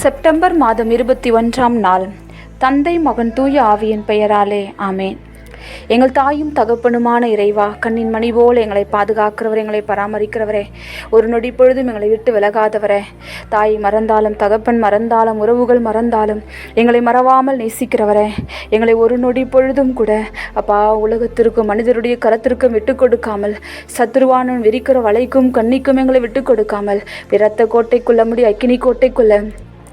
September மாதம் இருபத்தி ஒன்றாம் நாள். தந்தை மகன் தூய ஆவியின் பெயராலே ஆமேன். எங்கள் தாயும் தகப்பனுமான இறைவா கண்ணின் மணி போல் எங்களை பாதுகாக்கிறவர் எங்களை பராமரிக்கிறவரே ஒரு நொடி பொழுதும் எங்களை விட்டு விலகாதவரே. தாய் மறந்தாலும் தகப்பன் மறந்தாலும் உறவுகள் மறந்தாலும் எங்களை மறவாமல் நேசிக்கிறவரே. எங்களை ஒரு நொடி பொழுதும் கூட அப்பா உலகத்திற்கும் மனிதருடைய கரத்திற்கும் விட்டு கொடுக்காமல் சத்துருவானன் விரிக்கிற வலைக்கும் கண்ணிக்கும் எங்களை விட்டு கொடுக்காமல் விரத்த கோட்டைக்குள்ள முடி அக்கினி கோட்டைக்குள்ள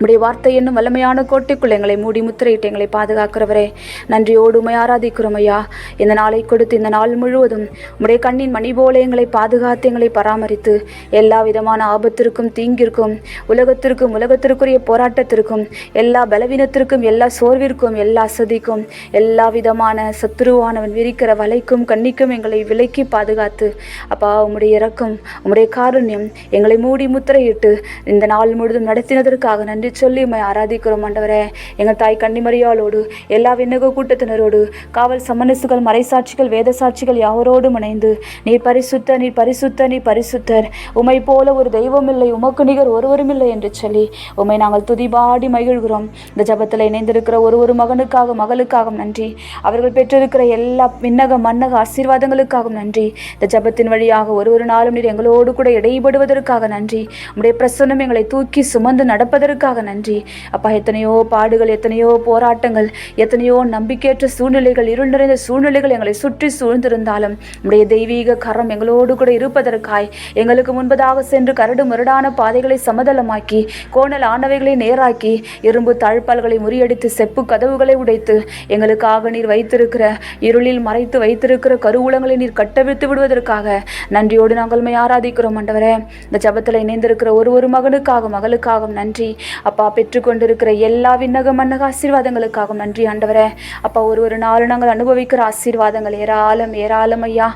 உடைய வார்த்தை என்னும் வல்லமையான கோட்டைக்குள் எங்களை மூடி முத்திரையிட்டு எங்களை பாதுகாக்கிறவரே. நன்றியோடு உமை ஆராதிக்கிறோம் ஐயா. இந்த நாளை கொடுத்து இந்த நாள் முழுவதும் உடைய கண்ணின் மணி போல எங்களை பாதுகாத்து எங்களை பராமரித்து எல்லா விதமான ஆபத்திற்கும் தீங்கிற்கும் உலகத்திற்கும் உலகத்திற்குரிய போராட்டத்திற்கும் எல்லா பலவீனத்திற்கும் எல்லா சோர்விற்கும் எல்லா அசதிக்கும் எல்லா விதமான சத்துருவானவன் விரிக்கிற வலைக்கும் கண்ணிக்கும் எங்களை விலக்கி பாதுகாத்து அப்பா உம்முடைய இறக்கம் உம்முடைய காருண்யம் எங்களை மூடி முத்திரையிட்டு இந்த நாள் முழுதும் நடத்தினதற்காக நன்றி சொல்லி உம்மை ஆராதிக்கிறோம் ஆண்டவரே. எங்கள் தாய் கன்னிமரியாளோடு எல்லா விண்ணக கூட்டத்தினரோடு காவல் சமனசுகள் மறைசாட்சிகள் வேத சாட்சிகள் யாவரோடும் இணைந்து நீர் பரிசுத்த நீ பரிசுத்த நீ பரிசுத்தர். உமை போல ஒரு தெய்வம் இல்லை உமக்கு நிகர் ஒருவரும் இல்லை என்று சொல்லி உம்மை நாங்கள் துதிபாடி மகிழ்கிறோம். இந்த ஜபத்தில் இணைந்திருக்கிற ஒரு ஒரு மகனுக்காக மகளுக்காக நன்றி. அவர்கள் பெற்றிருக்கிற எல்லா விண்ணக மன்னக ஆசீர்வாதங்களுக்காகவும் நன்றி. இந்த ஜபத்தின் வழியாக ஒரு ஒரு நாளும் நீர் எங்களோடு கூட இடைபடுவதற்காக நன்றி. உம்முடைய பிரசன்னம் எங்களை தூக்கி சுமந்து நடப்பதற்காக நன்றி. அப்பா எத்தனையோ பாடுகள் எத்தனையோ போராட்டங்கள் எத்தனையோ நம்பிக்கையற்ற சூழ்நிலைகள் இருள் நிறைந்த சூழ்நிலைகள் எங்களை சுற்றி சூழ்ந்திருந்தாலும் உடைய தெய்வீக கரம் எங்களோடு கூட இருப்பதற்காய் எங்களுக்கு முன்பதாக சென்று கரடு முரடான பாதைகளை சமதளமாக்கி கோணல் ஆனவைகளை நேராக்கி இரும்பு தாழ்பால்களை முறியடித்து செப்பு கதவுகளை உடைத்து எங்களுக்காக நீர் வைத்திருக்கிற இருளில் மறைத்து வைத்திருக்கிற கருவூலங்களை நீர் கட்டவிழ்த்து விடுவதற்காக நன்றியோடு நாங்கள் ஆராதிக்கிறோம் ஆண்டவரே. இந்த ஜபத்தில் இணைந்திருக்கிற ஒரு ஒரு மகனுக்காக மகளுக்காகவும் நன்றி. அப்பா பெற்றுக்கொண்டிருக்கிற எல்லா விண்ணக மன்னக ஆசீர்வாதங்களுக்காகவும் நன்றி ஆண்டவரே. அப்பா ஒரு ஒரு நாள் நாங்கள் அனுபவிக்கிற ஆசீர்வாதங்கள் ஏராளம் ஏராளம் ஐயா.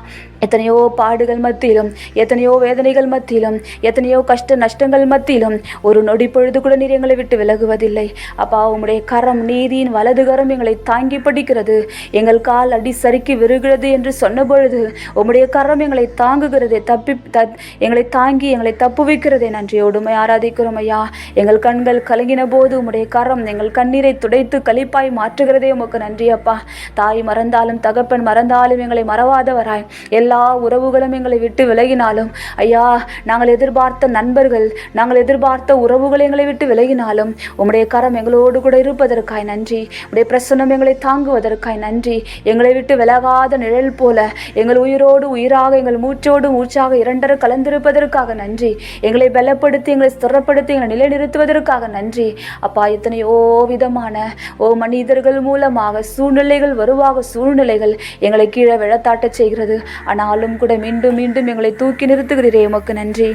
எத்தனையோ பாடுகள் மத்தியிலும் எத்தனையோ வேதனைகள் மத்தியிலும் எத்தனையோ கஷ்ட நஷ்டங்கள் மத்தியிலும் ஒரு நொடி பொழுது கூட நீர் எங்களை விட்டு விலகுவதில்லை. அப்பா உம்முடைய கரம் நீதியின் வலது கரம் எங்களை தாங்கி பிடிக்கிறது. எங்கள் கால் அடி சறுக்கி விருகிறது என்று சொன்ன பொழுது உம்முடைய கரம் எங்களை தாங்குகிறதே தப்பி த எங்களை தாங்கி எங்களை தப்பு வைக்கிறதே. நன்றி நன்றியோடுமை ஆராதிக்கிறோம் ஐயா. எங்கள் கண்கள் கலங்கின போது உம்முடைய கரம் எங்கள் கண்ணீரை துடைத்து கழிப்பாய் மாற்றுகிறதே. உமக்கு நன்றி அப்பா. தாய் மறந்தாலும் தகப்பன் மறந்தாலும் எங்களை மறவாதவராய். எல்லா உறவுகளும் எங்களை விட்டு விலகினாலும் ஐயா நாங்கள் எதிர்பார்த்த நண்பர்கள் நாங்கள் எதிர்பார்த்த உறவுகள் எங்களை விட்டு விலகினாலும் உம்முடைய கரம் எங்களோடு கூட இருப்பதற்காய் நன்றி. உடைய பிரசன்னம் எங்களை தாங்குவதற்காய் நன்றி. எங்களை விட்டு விலகாத நிழல் போல எங்கள் உயிரோடு உயிராக எங்கள் மூச்சோடு மூச்சாக இரண்டர கலந்திருப்பதற்காக நன்றி. எங்களை பலப்படுத்தி எங்களை ஸ்திரப்படுத்தி எங்களை நிலைநிறுத்துவதற்காக நன்றி. அப்பா எத்தனையோ விதமான ஓ மனிதர்கள் மூலமாக சூழ்நிலைகள் வருவாக சூழ்நிலைகள் எங்களை கீழே விழத்தாட்ட செய்கிறது. ஆனால் ஆனாலும் கூட மீண்டும் மீண்டும் எங்களை தூக்கி நிறுத்துகிறீரே உமக்கு நன்றி.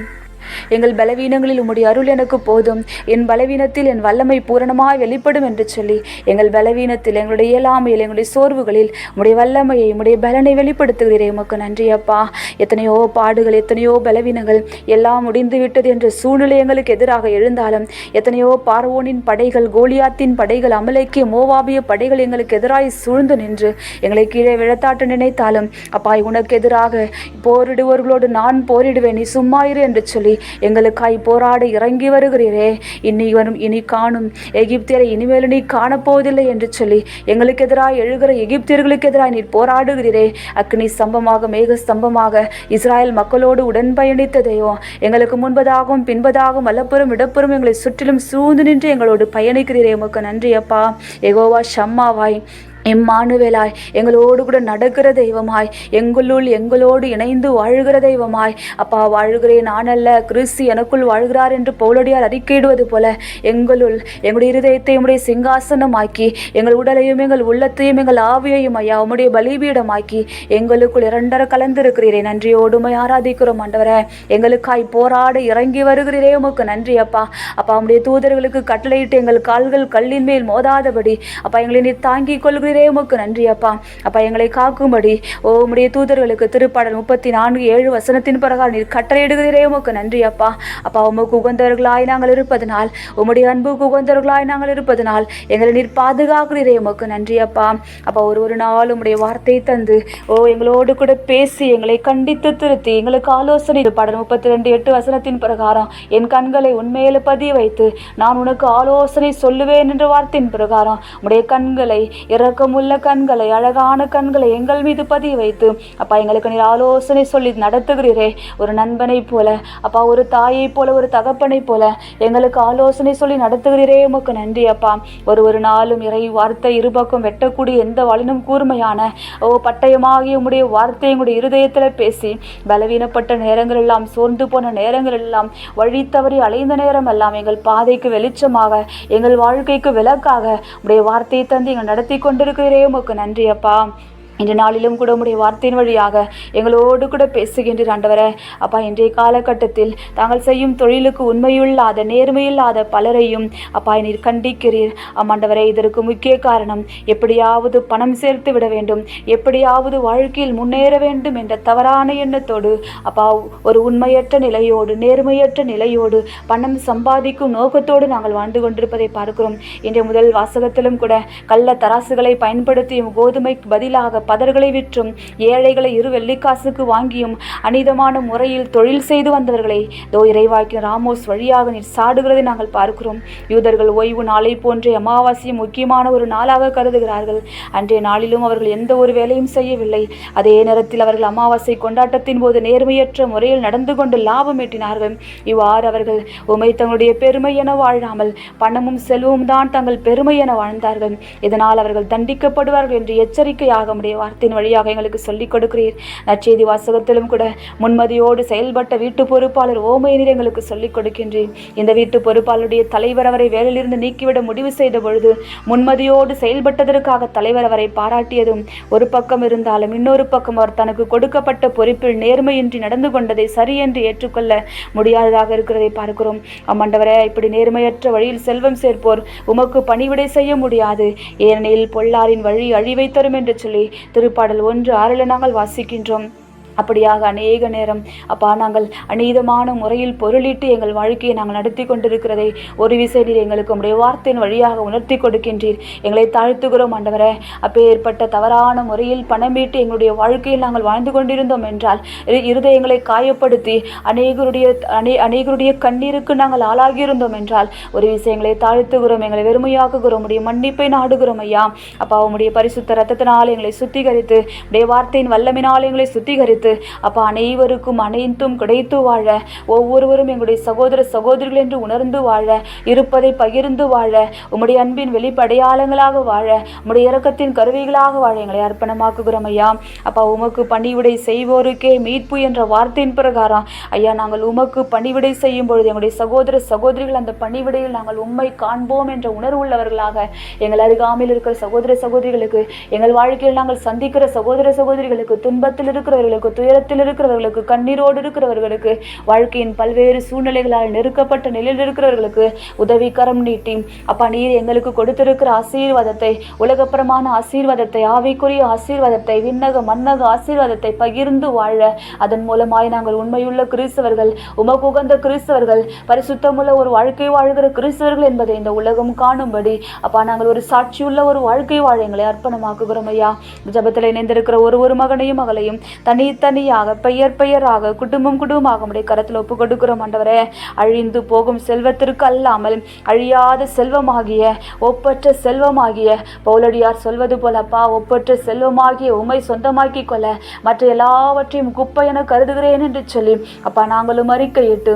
எங்கள் பலவீனங்களில் உம்முடைய அருள் எனக்கு போதும். என் பலவீனத்தில் என் வல்லமை பூரணமாய் வெளிப்படும் என்று சொல்லி எங்கள் பலவீனத்தில் எங்களுடைய இயலாமையில் எங்களுடைய சோர்வுகளில் உம்முடைய வல்லமையை உம்முடைய பலனை வெளிப்படுத்துகிறீரே உமக்கு நன்றி அப்பா. எத்தனையோ பாடுகள் எத்தனையோ பலவீனங்கள் எல்லாம் முடிந்து விட்டது என்ற சூழ்நிலை எங்களுக்கு எதிராக எழுந்தாலும் எத்தனையோ பார்வோனின் படைகள் கோலியாத்தின் படைகள் அமலைக்கு மோவாபிய படைகள் எங்களுக்கு எதிராக சூழ்ந்து நின்று எங்களை கீழே விழத்தாட்ட நினைத்தாலும் அப்பா உனக்கு எதிராக போரிடுவர்களோடு நான் போரிடுவேன் நீ சும்மா இரு என்று சொல்லி எங்களுக்காய் போராட இறங்கி வருகிறீரே. இனி வரும் இனி காணும். எகிப்தியரை இனிமேல் நீ காணப்போவதில்லை என்று சொல்லி எங்களுக்கு எதிராக எழுகிற எகிப்தியர்களுக்கு எதிராக நீர் போராடுகிறீரே. அக்னி ஸ்தம்பமாக மேக ஸ்தம்பமாக இஸ்ராயல் மக்களோடு உடன் பயணித்ததையோ எங்களுக்கு முன்பதாகவும் பின்பதாகவும் வலப்புறம் இடப்புறம் எங்களை சுற்றிலும் சூழ்ந்து நின்று எங்களோடு பயணிக்கிறீரே. உமக்கு நன்றி அப்பா. எகோவா ஷம்மாவாய். எம்மானுவேலாய் எங்களோடு கூட நடக்கிற தெய்வமாய் எங்களுள் எங்களோடு இணைந்து வாழ்கிற தெய்வமாய். அப்பா வாழ்கிறேன் நான் அல்ல கிறிஸ்து எனக்குள் வாழ்கிறார் என்று பவுலடியார் அறிக்கையிடுவது போல எங்களுள் எங்களுடைய இருதயத்தை உம்முடைய சிங்காசனமாக்கி எங்கள் உடலையும் எங்கள் உள்ளத்தையும் எங்கள் ஆவியையும் ஐயா உம்முடைய பலிபீடமாக்கி எங்களுக்குள் இரண்டர கலந்திருக்கிறீரே. நன்றியோடுமை ஆராதிக்கிறோம் ஆண்டவரே. எங்களுக்காய் போராட இறங்கி வருகிறீரே உமக்கு நன்றி அப்பா. அப்பா உம்முடைய தூதர்களுக்கு கட்டளையிட்டு எங்கள் கால்கள் கல்லின் மேல் மோதாதபடி அப்பா எங்களை நீ தாங்கிக் கொள்கிற நடத்துகிறீரே உமக்கு நன்றி அப்பா அப்பா எங்களை காக்கும்படி ஓ உடைய தூதர்களுக்கு திருப்பாடல் முப்பத்தி நான்கு ஏழு வசனத்தின் பிரகாரம் நீர் கட்டளையிடுகிறீரே. உமக்கு நன்றி அப்பா அப்பா உமக்கு உகந்தவர்களாய் நாங்கள் இருப்பதனால் உம்முடைய அன்புக்கு உகந்தவர்களாய் நாங்கள் இருப்பதனால் எங்களை நீர் பாதுகாக்கிறீரே. உமக்கு நன்றி அப்பா அப்பா ஒரு ஒரு நாள் உம்முடைய வார்த்தை தந்து ஓ எங்களோடு கூட பேசி எங்களை கண்டித்து திருத்தி எங்களுக்கு ஆலோசனை பாடல் முப்பத்தி ரெண்டு எட்டு வசனத்தின் பிரகாரம் என் கண்களை உண்மையில பதிய வைத்து நான் உனக்கு ஆலோசனை சொல்லுவேன் என்ற வார்த்தையின் பிரகாரம் உடைய கண்களை இரக்கமுள்ள கண்களை அழகான கண்களை எங்கள் மீது பதிய வைத்து அப்பா எங்களுக்கு நீர் ஆலோசனை சொல்லி நடத்துகிறீரே. ஒரு நண்பனைப் போல அப்பா ஒரு தாயைப் போல ஒரு தகப்பனைப் போல எங்களுக்கு ஆலோசனை சொல்லி நடத்துகிறீரே. உமக்கு நன்றி அப்பா. ஒரு ஒரு நாளும் இறை வார்த்தை இருபக்கம் வெட்டக்கூடிய எந்த வலினும் கூர்மையான ஓ பட்டயமாகிய உம்முடைய வார்த்தை உங்களுடைய இருதயத்தில் பேசி பலவீனப்பட்ட நேரங்கள் எல்லாம் சோர்ந்து போன நேரங்கள் எல்லாம் வழி தவறி அலைந்த நேரம் எல்லாம் எங்கள் பாதைக்கு வெளிச்சமாக எங்கள் வாழ்க்கைக்கு விளக்காக உடைய வார்த்தையை தந்து எங்கள் நடத்தி கொண்டிருக்கிறே உமக்கு நன்றி அப்பா இன்று நாளிலும் கூட உடைய வார்த்தையின் வழியாக எங்களோடு கூட பேசுகின்ற ஆண்டவரே. அப்பா இன்றைய காலகட்டத்தில் தாங்கள் செய்யும் தொழிலுக்கு உண்மையில்லாத நேர்மையில்லாத பலரையும் அப்பா நீர் கண்டிக்கிறீர். அம்மாண்டவரே இதற்கு முக்கிய காரணம் எப்படியாவது பணம் சேர்த்து விட வேண்டும். எப்படியாவது வாழ்க்கையில் முன்னேற வேண்டும் என்ற தவறான எண்ணத்தோடு அப்பா ஒரு உண்மையற்ற நிலையோடு நேர்மையற்ற நிலையோடு பணம் சம்பாதிக்கும் நோக்கத்தோடு நாங்கள் வாழ்ந்து கொண்டிருப்பதை பார்க்கிறோம். இன்றைய முதல் வாசகத்திலும் கூட கள்ள தராசுகளை பயன்படுத்தியும் கோதுமைக்கு பதிலாக பதர்களை விற்றும் ஏழைகளை இரு வெள்ளிக்காசுக்கு வாங்கியும் அனிதமான முறையில் தொழில் செய்து வந்தவர்களை தோ இறைவாக்கிய ராமோஸ் வழியாக நீர் சாடுகிறதை நாங்கள் பார்க்கிறோம். யூதர்கள் ஓய்வு நாளை போன்றே அமாவாசையும் முக்கியமான ஒரு நாளாக கருதுகிறார்கள். அன்றைய நாளிலும் அவர்கள் எந்த ஒரு வேலையும் செய்யவில்லை. அதே நேரத்தில் அவர்கள் அமாவாசை கொண்டாட்டத்தின் போது நேர்மையற்ற முறையில் நடந்து கொண்டு லாபம் ஈட்டினார்கள். இவ்வாறு அவர்கள் உமை தங்களுடைய பெருமை என வாழாமல் பணமும் செல்வமும் தான் தங்கள் பெருமை என வாழ்ந்தார்கள். இதனால் அவர்கள் தண்டிக்கப்படுவார்கள் என்று எச்சரிக்கையாக முடிய வார்த்தையின் வழியாக எங்களுக்கு சொல்லிக் கொடுக்கிறீர். நற்செய்தி வாசகத்திலும் கூட முன்மதியோடு செயல்பட்ட வீட்டு பொறுப்பாளர் ஓமையினர் எங்களுக்கு சொல்லிக் கொடுக்கின்றேன் இந்த வீட்டு பொறுப்பாளருடைய தலைவர் அவரை வேலையிலிருந்து நீக்கிவிட முடிவு செய்த பொழுது முன்மதியோடு செயல்பட்டதற்காக தலைவர் அவரை பாராட்டியதும் ஒரு பக்கம் இருந்தாலும் இன்னொரு பக்கம் அவர் தனக்கு கொடுக்கப்பட்ட பொறுப்பில் நேர்மையின்றி நடந்து கொண்டதை சரி என்று ஏற்றுக்கொள்ள முடியாததாக இருக்கிறதை பார்க்கிறோம். அம்மண்டவரே இப்படி நேர்மையற்ற வழியில் செல்வம் சேர்ப்போர் உமக்கு பணிவிடை செய்ய முடியாது. ஏனெனில் பொல்லாரின் வழி அழிவை தரும் என்று சொல்லி திருப்பாடல் ஒன்று ஆறில் நாங்கள் வாசிக்கின்றோம். அப்படியாக அநேக நேரம் அப்பா நாங்கள் அநீதமான முறையில் பொருளிட்டு எங்கள் வாழ்க்கையை நாங்கள் நடத்தி கொண்டிருக்கிறதை ஒரு விசை நீர் எங்களுக்கு உடைய வார்த்தையின் வழியாக உணர்த்தி கொடுக்கின்றீர். எங்களை தாழ்த்துகிறோம் ஆண்டவரே. அப்பேற்பட்ட தவறான முறையில் பணமீட்டு எங்களுடைய வாழ்க்கையில் நாங்கள் வாழ்ந்து கொண்டிருந்தோம் என்றால் இரு- இருதயங்களை காயப்படுத்தி அநேகருடைய அநே அநேகருடைய கண்ணீருக்கு நாங்கள் ஆளாகியிருந்தோம் என்றால் ஒரு விஷயங்களை தாழ்த்துகிறோம் எங்களை வெறுமையாக்குகிறோம் உடைய மன்னிப்பை நாடுகிறோம் ஐயா. அப்பா உம்முடைய பரிசுத்த ரத்தத்தினால் எங்களை சுத்திகரித்து உடைய வார்த்தையின் வல்லமினால் எங்களை சுத்திகரித்து அப்பா அனைவருக்கும் அனைத்தும் கிடைத்து வாழ ஒவ்வொருவரும் எங்களுடைய சகோதர சகோதரிகள் என்று உணர்ந்து வாழ இருப்பதை பகிர்ந்து வாழ உம்முடைய அன்பின் வெளிப்படையாளங்களாக வாழ உம்முடைய இறக்கத்தின் கருவிகளாக வாழ எங்களை அர்ப்பணமாக்குகிறோம் ஐயா. அப்பா உமக்கு பணிவிடை செய்வோருக்கே மீட்பு என்ற வார்த்தையின் பிரகாரம் ஐயா நாங்கள் உமக்கு பணிவிடை செய்யும் பொழுது எங்களுடைய சகோதர சகோதரிகள் அந்த பணிவிடையில் நாங்கள் உம்மை காண்போம் என்ற உணர்வு உள்ளவர்களாக எங்கள் அருகாமையில் இருக்கிற சகோதர சகோதரிகளுக்கு எங்கள் வாழ்க்கையில் நாங்கள் சந்திக்கிற சகோதர சகோதரிகளுக்கு துன்பத்தில் இருக்கிறவர்களுக்கு துயரத்தில் இருக்கிறவர்களுக்கு கண்ணீரோடு இருக்கிறவர்களுக்கு வாழ்க்கையின் பல்வேறு சூழ்நிலைகளால் நெருக்கப்பட்ட நிலையில் இருக்கிறவர்களுக்கு உதவி கரம் நீட்டி அப்பா நீர் எங்களுக்கு கொடுத்திருக்கிற ஆசீர்வாதத்தை உலகப்புறமான ஆசீர்வாதத்தை ஆவிக்குரிய ஆசீர்வாதத்தை விண்ணக மன்னக ஆசீர்வாதத்தை பகிர்ந்து வாழ. அதன் மூலமாய் நாங்கள் உண்மையுள்ள கிறிஸ்தவர்கள் உமகுகந்த கிறிஸ்தவர்கள் பரிசுத்தமுள்ள ஒரு வாழ்க்கை வாழ்கிற கிறிஸ்தவர்கள் என்பதை இந்த உலகம் காணும்படி அப்பா நாங்கள் ஒரு சாட்சியுள்ள ஒரு வாழ்க்கை வாழ எங்களை அர்ப்பணமாக்குகிறோம் ஐயா. ஜபத்தில் இணைந்திருக்கிற ஒரு ஒரு மகனையும் மகளையும் தனி தனித்தனியாக பெயர் பெயராக குடும்பம் குடும்பமாக உடைய கரத்தில் ஒப்பு கொடுக்கிறோம் ஆண்டவரே. அழிந்து போகும் செல்வத்திற்கு அல்லாமல் அழியாத செல்வமாகிய ஒப்பற்ற செல்வமாகிய பௌலடியார் சொல்வது போலப்பா ஒப்பற்ற செல்வமாகிய உமை சொந்தமாக்கி கொள்ள மற்ற எல்லாவற்றையும் குப்பை என கருதுகிறேன் என்று சொல்லி அப்பா நாங்களும் அறிக்கையிட்டு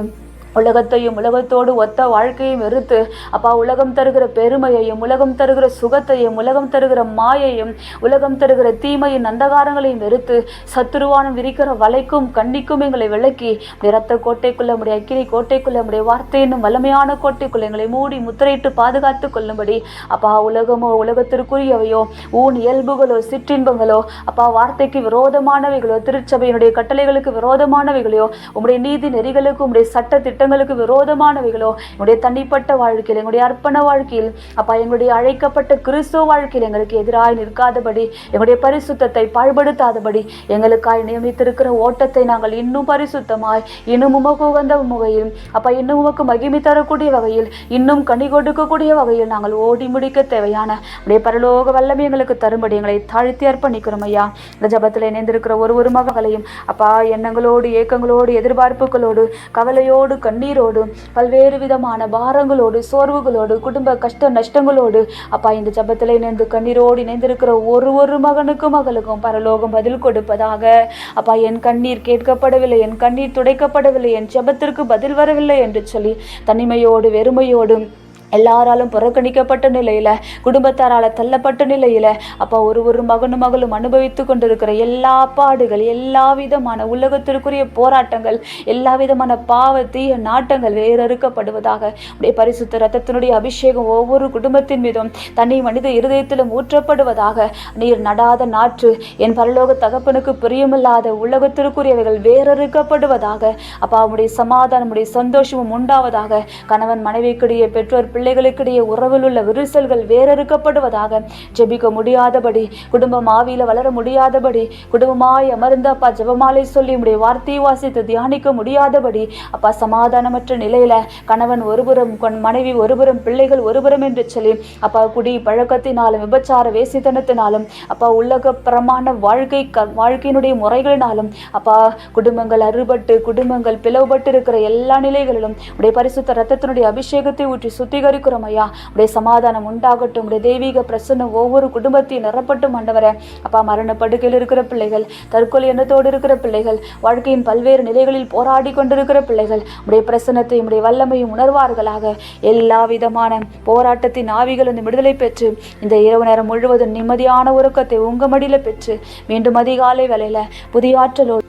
உலகத்தையும் உலகத்தோடு ஒத்த வாழ்க்கையும் வெறுத்து அப்பா உலகம் தருகிற பெருமையையும் உலகம் தருகிற சுகத்தையும் உலகம் தருகிற மாயையும் உலகம் தருகிற தீமையின் அந்தகாரங்களையும் வெறுத்து சத்துருவானம் விரிக்கிற வலைக்கும் கண்ணிக்கும் எங்களை விளக்கி நிறத்த கோட்டைக்குள்ள முடிய அக்கினி கோட்டைக்குள்ள நம்முடைய வார்த்தை என்னும் வல்லமையான கோட்டைக்குள்ள எங்களை மூடி முத்திரையிட்டு பாதுகாத்து கொள்ளும்படி அப்பா உலகமோ உலகத்திற்குரியவையோ ஊன் இயல்புகளோ சிற்றின்பங்களோ அப்பா வார்த்தைக்கு விரோதமானவைகளோ திருச்சபையினுடைய கட்டளைகளுக்கு விரோதமானவைகளையோ உம்முடைய நீதி நெறிகளுக்கு உம்முடைய சட்ட திட்ட திட்டங்களுக்கு சட்டங்களுக்கு விரோதமானவைகளோ எங்களுடைய தனிப்பட்ட வாழ்க்கையில் எங்களுடைய அர்ப்பண வாழ்க்கையில் அப்பா எங்களுடைய அழைக்கப்பட்ட கிறிஸ்துவ வாழ்க்கையில் எங்களுக்கு எதிராக நிற்காதபடி எங்களுடைய பரிசுத்தத்தை பாழ்படுத்தாதபடி எங்களுக்காய் நியமித்திருக்கிற ஓட்டத்தை நாங்கள் இன்னும் பரிசுத்தமாய் இன்னும் உமக்கு உகந்த முகையில் அப்பா இன்னும் உமக்கு மகிமை தரக்கூடிய வகையில் இன்னும் கனி கொடுக்கக்கூடிய வகையில் நாங்கள் ஓடி முடிக்க தேவையான அப்படியே பரலோக வல்லமை எங்களுக்கு தரும்படி எங்களை தாழ்த்தி அர்ப்பணிக்கிறோம் ஐயா. இந்த ஜபத்தில் இணைந்திருக்கிற ஒரு ஒரு மகளையும் அப்பா எண்ணங்களோடு ஏக்கங்களோடு எதிர்பார்ப்புகளோடு கவலையோடு கண்ணீரோடு பல்வேறு விதமான பாரங்களோடு சோர்வுகளோடு குடும்ப கஷ்ட நஷ்டங்களோடு அப்பா இந்த ஜபத்தில் இணைந்து கண்ணீரோடு இணைந்திருக்கிற ஒரு ஒரு மகனுக்கும் மகளுக்கும் பரலோகம் பதில் கொடுப்பதாக. அப்பா என் கண்ணீர் கேட்கப்படவில்லை என் கண்ணீர் துடைக்கப்படவில்லை என் ஜெபத்திற்கு பதில் வரவில்லை என்று சொல்லி தனிமையோடு வெறுமையோடும் எல்லாராலும் புறக்கணிக்கப்பட்ட நிலையில குடும்பத்தாரால தள்ளப்பட்ட நிலையில அப்பா ஒரு ஒரு மகனும் மகளும் அனுபவித்து கொண்டிருக்கிற எல்லா பாடுகள் எல்லா விதமான உலகத்திற்குரிய போராட்டங்கள் எல்லா விதமான பாவ தீய நாட்டங்கள் வேறறுக்கப்படுவதாக உடைய பரிசுத்த ரத்தத்தினுடைய அபிஷேகம் ஒவ்வொரு குடும்பத்தின் மீதும் தனி மனித இருதயத்திலும் ஊற்றப்படுவதாக நீர் நடாத நாற்று என் பரலோக தகப்பனுக்கு பிரியமில்லாத உலகத்திற்குரியவைகள் வேறறுக்கப்படுவதாக அப்பா அவனுடைய சமாதானமுடைய சந்தோஷமும் உண்டாவதாக கணவன் மனைவிக்குடைய பெற்றோர் பிள்ளைகளுக்கிடையே உறவில் உள்ள விரிசல்கள் வேறறுக்கப்படுவதாக ஜெபிக்க முடியாதபடி குடும்பம் ஆவியில் வளர முடியாதபடி குடும்பமாய் அமர்ந்து அப்பா ஜெபமாலை சொல்லி உடைய வார்த்தையை வாசித்து தியானிக்க முடியாதபடி அப்பா சமாதானமற்ற நிலையில கணவன் ஒருபுறம் கொன் மனைவி ஒருபுறம் பிள்ளைகள் ஒருபுறம் என்று சொல்லி அப்பா குடி பழக்கத்தினாலும் விபச்சார வேசித்தனத்தினாலும் அப்பா உலகப்புறமான வாழ்க்கை க- வாழ்க்கையினுடைய முறைகளினாலும் அப்பா குடும்பங்கள் அறுபட்டு குடும்பங்கள் பிளவுபட்டு இருக்கிற எல்லா நிலைகளிலும் உடைய பரிசுத்த ரத்தத்தினுடைய அபிஷேகத்தை ஊற்றி சுத்திகரிக்கிறோம் ஐயா உடைய சமாதானம் உண்டாகட்டும். உடைய தெய்வீக பிரசன்னம் ஒவ்வொரு குடும்பத்தையும் நிரப்பட்டும் ஆண்டவரே. அப்பா மரண படுக்கையில் இருக்கிற பிள்ளைகள் தற்கொலை எண்ணத்தோடு இருக்கிற பிள்ளைகள் வாழ்க்கையின் பல்வேறு நிலைகளில் போராடி கொண்டிருக்கிற பிள்ளைகள் உடைய பிரசன்னத்தையும் உடைய வல்லமையும் உணர்வார்களாக. எல்லா விதமான போராட்டத்தின் ஆவிகள் இந்த விடுதலை பெற்று இந்த இரவு நேரம் முழுவதும் நிம்மதியான உறக்கத்தை உங்க மடியில் பெற்று மீண்டும் அதிகாலை வேளையில புதிய ஆற்றலோடு